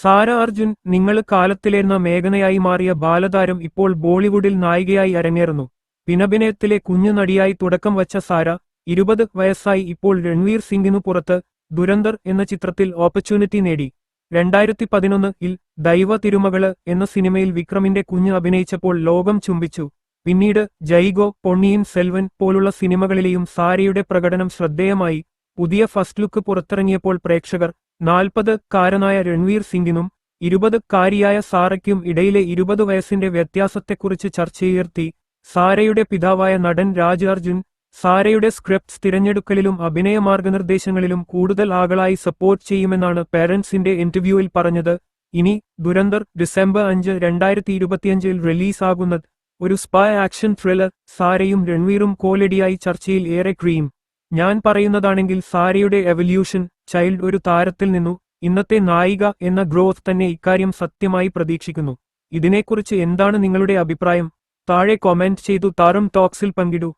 സാര അർജുൻ നിങ്ങൾ കാലത്തിലേർന്ന മേഘനയായി മാറിയ ബാലതാരം ഇപ്പോൾ ബോളിവുഡിൽ നായികയായി അരങ്ങേറുന്നു. പിനഭിനയത്തിലെ കുഞ്ഞു നടിയായി തുടക്കം വച്ച സാര ഇരുപത് വയസ്സായി ഇപ്പോൾ രൺവീർ സിംഗിനു പുറത്ത് ദുരന്തർ എന്ന ചിത്രത്തിൽ ഓപ്പർച്യൂണിറ്റി നേടി. രണ്ടായിരത്തി പതിനൊന്ന് ഇൽ ദൈവ തിരുമകൾ എന്ന സിനിമയിൽ വിക്രമിന്റെ കുഞ്ഞ് അഭിനയിച്ചപ്പോൾ ലോകം ചുംബിച്ചു. പിന്നീട് ജൈഗോ പൊണ്ണിയൻ സെൽവൻ പോലുള്ള സിനിമകളിലെയും സാരയുടെ പ്രകടനം ശ്രദ്ധേയമായി. പുതിയ ഫസ്റ്റ് ലുക്ക് പുറത്തിറങ്ങിയപ്പോൾ പ്രേക്ഷകർ നാൽപ്പത് കാരനായ രൺവീർ സിംഗിനും ഇരുപത് കാരിയായ സാറയ്ക്കും ഇടയിലെ ഇരുപത് വയസ്സിന്റെ വ്യത്യാസത്തെക്കുറിച്ച് ചർച്ചയുയർത്തി സാരയുടെ പിതാവായ നടൻ രാജ് അർജുൻ സാരയുടെ സ്ക്രിപ്റ്റ്സ് തിരഞ്ഞെടുക്കലിലും അഭിനയ മാർഗനിർദ്ദേശങ്ങളിലും കൂടുതൽ ആകളായി സപ്പോർട്ട് ചെയ്യുമെന്നാണ് പേരൻസിന്റെ ഇന്റർവ്യൂവിൽ പറഞ്ഞത്. ഇനി ദുരന്തർ ഡിസംബർ അഞ്ച് രണ്ടായിരത്തി ഇരുപത്തിയഞ്ചിൽ റിലീസാകുന്നത് ഒരു സ്പൈ ആക്ഷൻ ത്രില്ലർ. സാരയും രൺവീറും കോലടിയായി ചർച്ചയിൽ ഏറെ ക്രീം. ഞാൻ പറയുന്നതാണെങ്കിൽ സാരയുടെ എവല്യൂഷൻ ചൈൽഡ് ഒരു താരത്തിൽ നിന്നു ഇന്നത്തെ നായിക എന്ന ഗ്രോത്ത് തന്നെ ഇക്കാര്യം സത്യമായി പ്രതീക്ഷിക്കുന്നു. ഇതിനെക്കുറിച്ച് എന്താണ് നിങ്ങളുടെ അഭിപ്രായം? താഴെ കൊമെന്റ് ചെയ്തു താരം ടോക്സിൽ പങ്കിടൂ.